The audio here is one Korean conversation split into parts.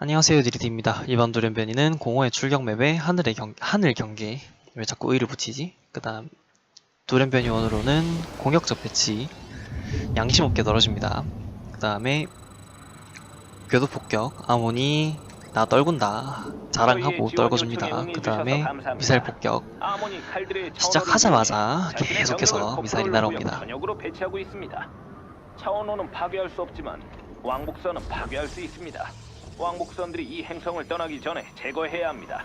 안녕하세요 니리디입니다. 이번 돌연변이는 공허의 출격 맵에 하늘의 경, 하늘 경계 왜 자꾸 의를 붙이지? 그 다음 돌연변이 원으로는 공격적 배치 양심 없게 떨어집니다. 그 다음에 궤도 폭격 아모니 나 떨군다 자랑하고 떨궈줍니다. 그 다음에 미사일 폭격 시작하자마자 계속해서 미사일이 날아옵니다. 차원호는 파괴할 수 없지만 왕복선은 파괴할 수 있습니다. 왕복선들이 이 행성을 떠나기 전에 제거해야 합니다.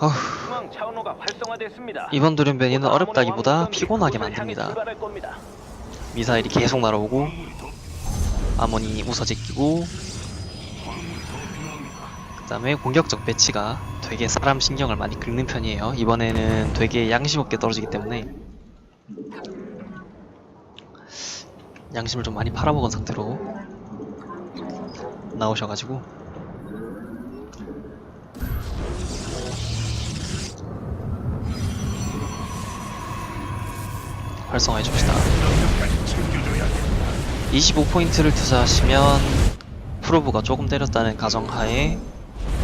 어후, 중앙 차원호가 활성화됐습니다. 이번 아모니 어렵다기보다 피곤하게 만듭니다. 출발할 겁니다. 미사일이 계속 날아오고 아모니 우서제끼고 그 다음에 공격적 배치가 되게 사람 신경을 많이 긁는 편이에요 이번에는 되게 양심 없게 떨어지기 때문에 양심을 좀 많이 팔아먹은 상태로 나오셔가지고 활성화해 줍시다 25포인트를 투자하시면 프로브가 조금 때렸다는 가정하에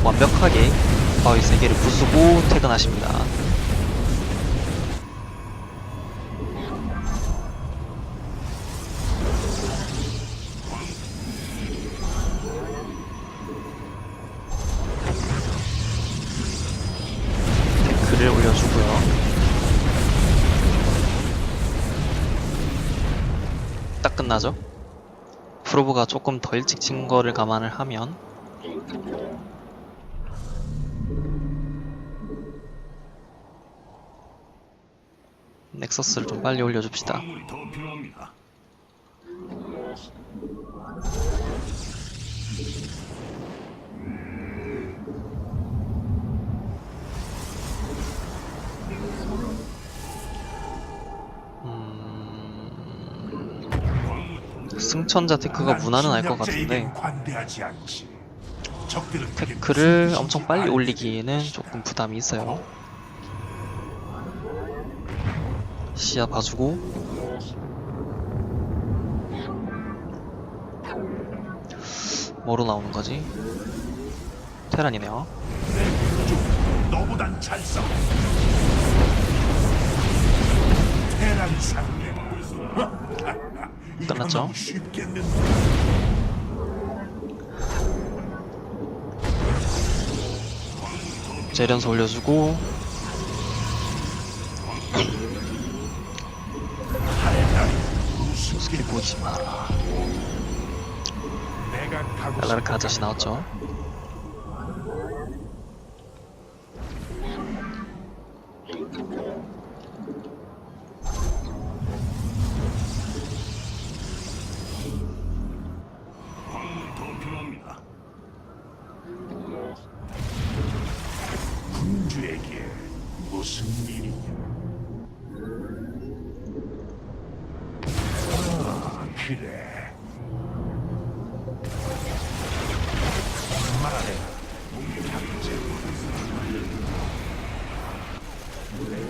완벽하게 바위 3개를 부수고 퇴근하십니다. 딱 끝나죠? 프로브가 조금 더 일찍 친 거를 감안을 하면 넥서스를 좀 빨리 올려줍시다. 승천자 테크가 무난은 알 것 같은데 테크를 엄청 빨리 올리기에는 조금 부담이 있어요. 시야 봐주고 뭐로 나오는 거지? 테란이네요. 테란 상대. 끝났죠? 재련소 올려주고 스킬 보지 마라. 랄라르크 아저씨 나왔죠? 무슨 일이냐? 아, 그래. 말해.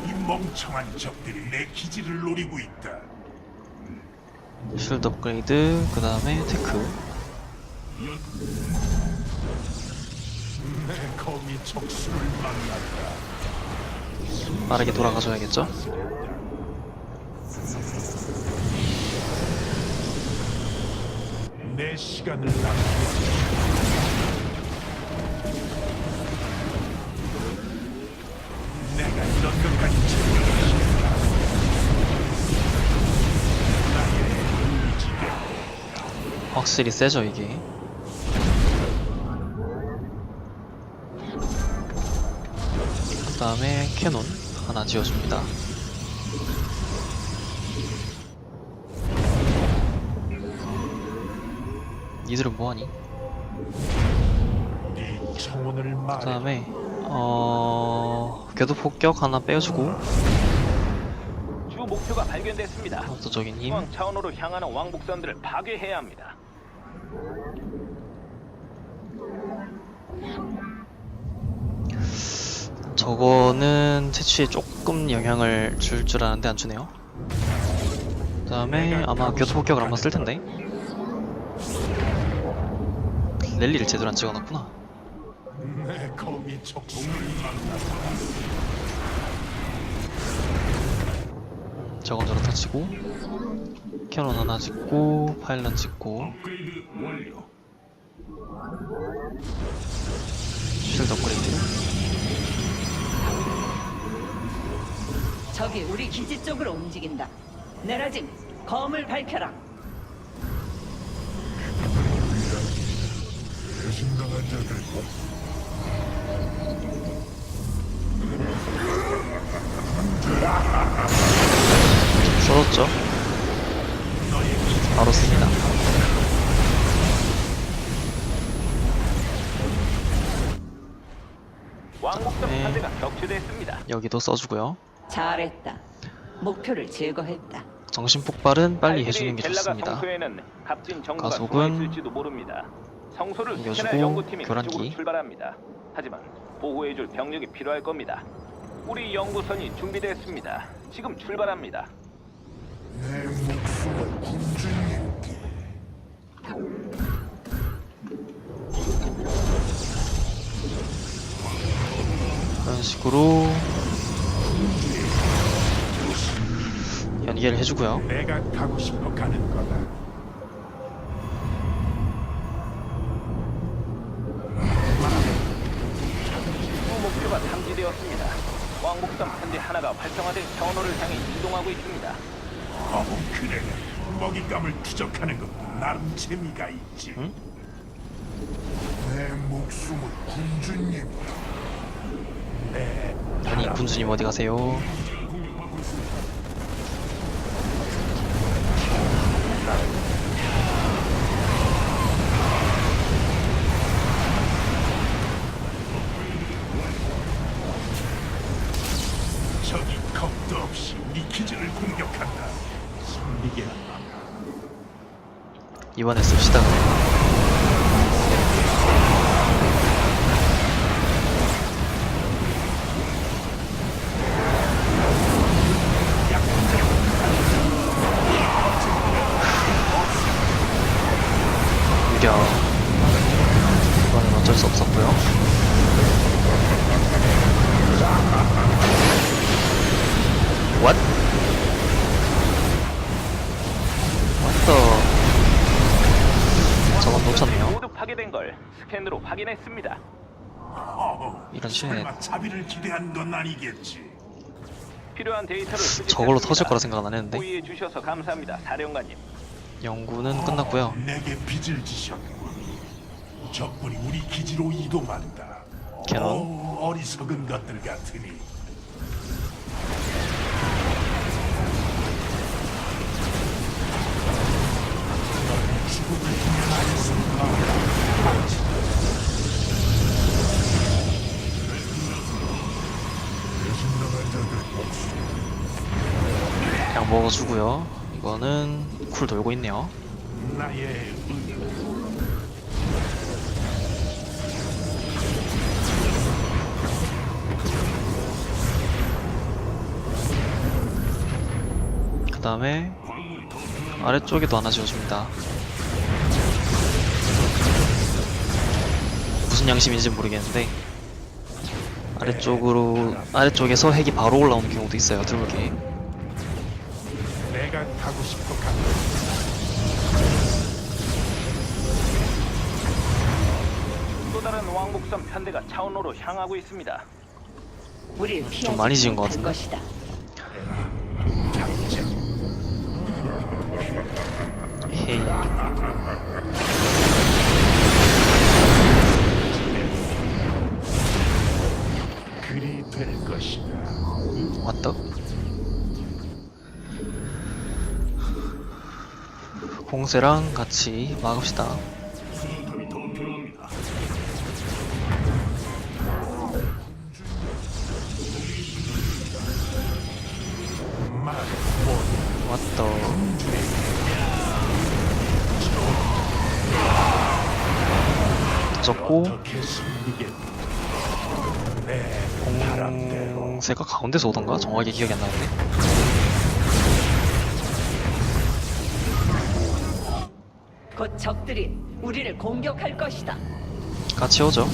이 멍청한 적들이 내 기지를 노리고 있다. 쉴드 업그레이드 그 다음에 테크 내 거미 촉수를 만났다. 빠르게 돌아가줘야겠죠? 내 시간을. 내가 이런 것까지 확실히 세죠 이게 다음에 캐논 하나 지어줍니다 니들은 뭐하니? 그. 다음에 어... 궤도 폭격 하나 빼주고 주 목표가 발견됐습니다. 압도적인 힘 중앙 차원호로 향하는 왕복선들을 파괴해야 합니다. 저거는 채취에 조금 영향을 줄줄 아는데 안 주네요. 그 다음에 아마 교토 폭격을 한번 쓸 텐데 랠리를 제대로 안 찍어놨구나. 저건 저렇다 치고 캐논 하나 찍고 파일런 찍고. 쉴드 업그레이드 적이 우리 기지 쪽으로 움직인다. 내라짐, 검을 밝혀라. 배신당한 자들 썰었죠 바로 씁니다 왕복선 네. 편대가 격추됐습니다. 여기도 써주고요 잘했다. 목표를 제거했다. 정신 폭발은 빨리 해주는 게 좋습니다 가속은 연구팀이 교란기. 출발합니다. 하지만 보호해줄 병력이 필요할 겁니다. 우리 연구선이 준비됐습니다. 지금 출발합니다. 내 목숨을 군주님께 그런 식으로 연계를 해주고요 내가 가고 싶어 가는 거다. 주 목표가 탐지되었습니다. 왕복선 편대 하나가 활성화된 차원호를 향해 이동하고 있습니다. 어, 그래. 먹잇감을 추적하는 것도 나름 재미가 있지. 응? 내 목숨을 군주님. 내 아니 군주님 어디 가세요 이번에 씁시다. 유령 확인했습니다. 어, 이런 신의 설마 자비를 기대한 건 아니겠지. 필요한 데이터를 수집했습니다. 저걸로 터질 거라 생각 안 했는데 호의해 주셔서 감사합니다, 사령관님. 연구는 끝났고요 내게 빚을 지셨군. 적군이 우리 기지로 이동한다. 캐논. 어우, 어리석은 것들 같으니. 죽음을 기면하였습니 그냥 먹어주고요. 이거는 쿨 돌고 있네요. 그 다음에 아래쪽에도 하나 지어줍니다. 무슨 양심인지 모르겠는데 아래쪽으로 아래쪽에서 핵이 바로 올라오는 경우도 있어요 드물게. 또 다른 왕복선 편대가 차원호로 향하고 있습니다. 우리를 피하지 많이 지은 것 못할 같은데? 것이다. 헤이 그리 될 것이다. 왔다 공세랑 같이 막읍시다. 말 왔다. 바람대로 공세가 가운데서 오던가? 정확하게 기억이 안 나는데 적들이 우리를 공격할 것이다. 같이 오죠.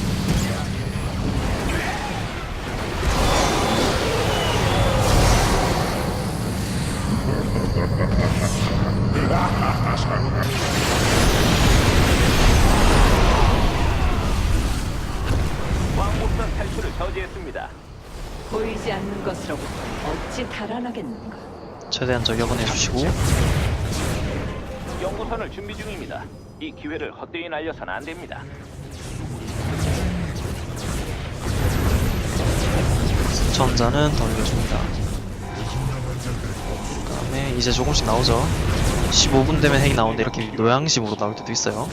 왕복선 탈출을 저지했습니다. 보이지 않는 것으로부터 어찌 달아나겠는가? 최대한 저격은 해주시고 연구선을 준비 중입니다. 이 기회를 헛되이 날려선 안 됩니다. 전자는 던져줍니다. 그 다음에 이제 조금씩 나오죠. 15분 되면 핵이 나오는데 이렇게 노양심으로 나올 때도 있어요.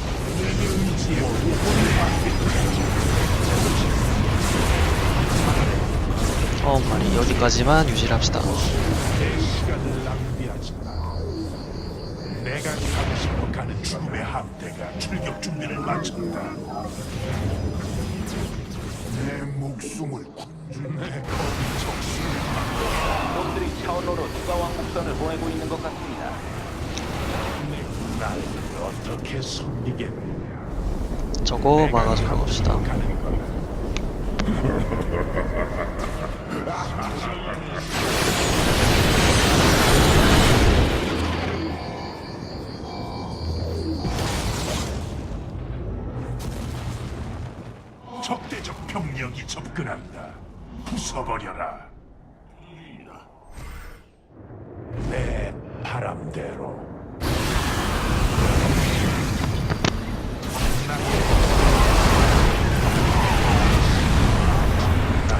어, 말이 여기까지만 유지를 합시다. 내가 가고 싶어 가는 죽음의 함대가 출격 준비를 마쳤다. 내 목숨을 군주네 적수 놈들이 차원로로 추가 왕복선을 보내고 있는 것 같습니다. 날 어떻게 섬기겠느냐. 저거 막아주러 갑시다. 가는 거야. 접근한다. 부숴버려라. 내 바람대로.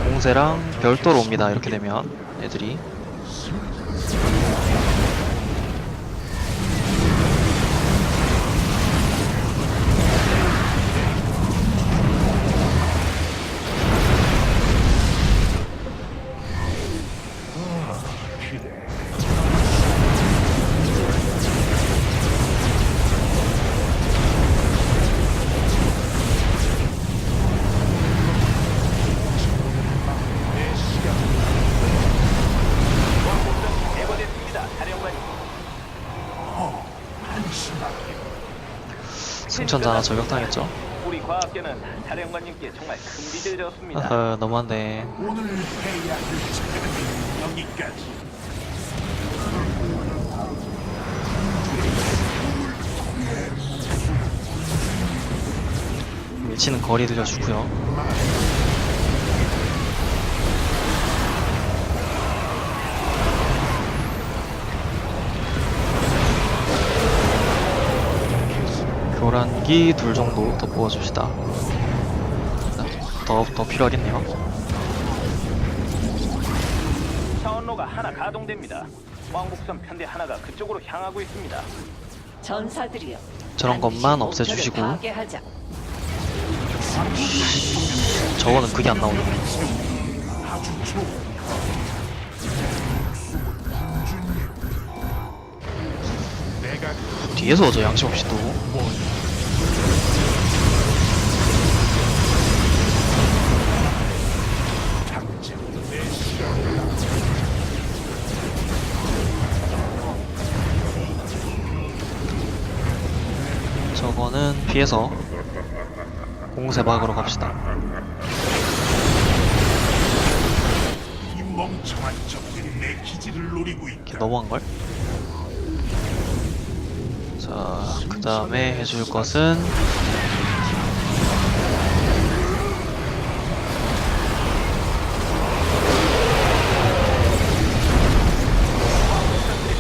공세랑 별도로 옵니다. 이렇게 되면 애들이 제거됐습니다. 사령관님. 어, 한심하게 승천자 하나 저격당했죠. 우리 과학계는 사령관님께 정말 큰 빚을 졌습니다. 어허, 너무한데. 오늘 해야 할 책은 여기까지. 밀치는 거리 들려주고요. 교란기 둘 정도 더 뽑아줍시다. 더, 더 필요하겠네요. 차원로가 하나 가동됩니다. 왕복선 편대 하나가 그쪽으로 향하고 있습니다. 전사들이여. 저런 것만 없애주시고. 저거는 그게 안 나오네. 뒤에서 저 양심 없이 또. 피해서 공세 막으러 갑시다. 이 멍청한 적들이 내 기지를 노리고 있다. 너무한 걸? 자, 그 다음에 해줄 것은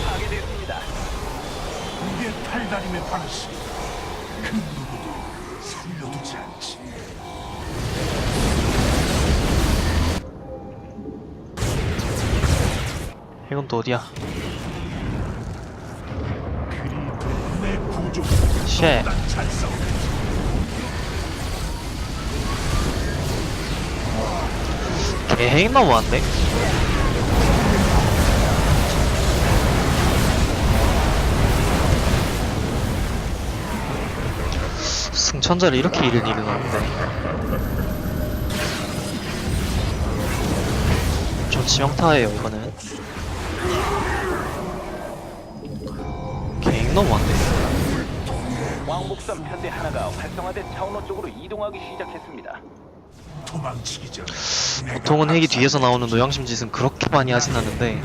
파괴됐습니다. 이게 탈다림의 방식. 이건 또 어디야? 쉣. 개핵 너무한데? 승천자를 이렇게 잃을 일은 없는데 좀 치명타예요 이거는 너무한데 왕복선 편대 하나가 활성화된 차원호 쪽으로 이동하기 시작했습니다. 도망치기 내가 보통은 핵이 뒤에서 나오는 노양심 짓은 그렇게 많이 하진 않는데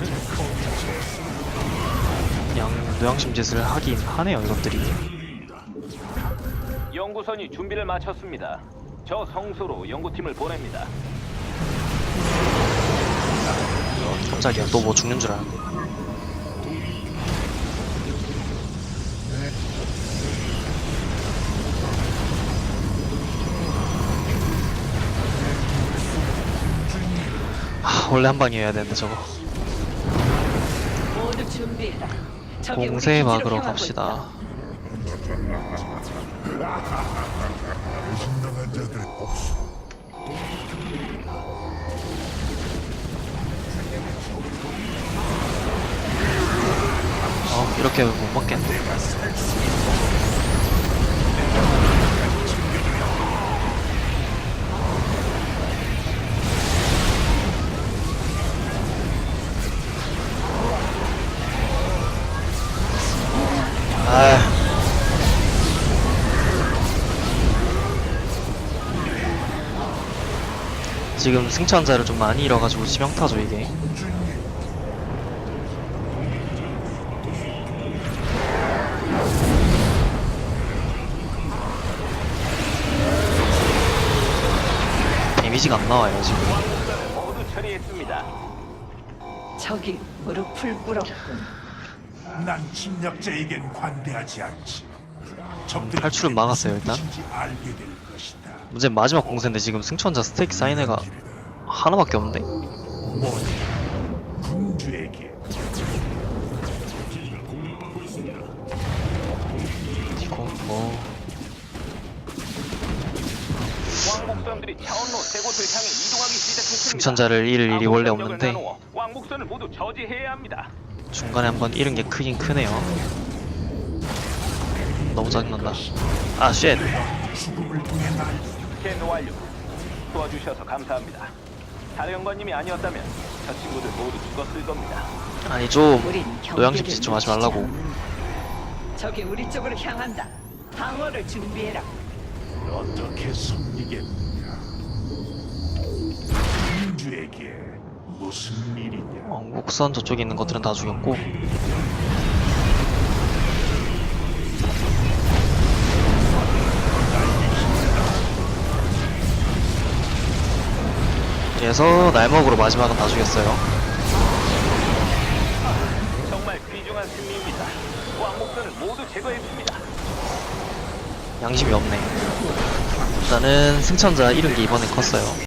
그냥 노양심 짓을 하긴 하네요 이것들이 연구선이 준비를 마쳤습니다. 저 성소로 연구팀을 보냅니다. 깜짝이야 또 뭐 죽는 줄 알았네 원래 한 방이어야 되는데 저거 모두 준비해라. 적이 우리 공세 기지로 막으러 향하고 갑시다 자들. 어 이렇게 못 먹겠네 지금 승천자를 좀 많이 잃어가지고 치명타죠 이게 데미지가 안 나와요 지금 왕복선을 모두 처리했습니다. 있다. 적이 무릎을 꿇었군. 난 침략자에겐 관대하지 않지. 적들이 탈출은 막았어요, 일단. 무엇인지 알게 될 것이다. 문제 마지막 공세인데 지금 승천자 스테이크 쌓인 애가 하나밖에 없는데? 이거 뭐 왕복선들이 차원로 세 곳을 향해 이동하기 시작했습니다. 승천자를 잃을 일이 원래 없는데 나누어 왕복선을 모두 저지해야 합니다. 중간에 한번 잃은 게 크긴 크네요 너무 짜증난다 아쉣 스캔 완료. 도와주셔서 감사합니다. 사령관님이 아니었다면 저 친구들 모두 죽었을 겁니다. 아니 좀 우린 노양심 경계를 짓좀 하지 늦추지 말라고. 적이 우리 쪽으로 향한다. 방어를 준비해라. 어떻게 섬기겠느냐? 군주에게 무슨 일이냐? 왕복선 저쪽에 있는 것들은 다 죽였고 그래서 날먹으로 마지막은 다 죽였어요 정말 귀중한 승리입니다. 왕복선을 모두 제거했습니다. 양심이 없네 일단은 승천자 게 이번에 컸어요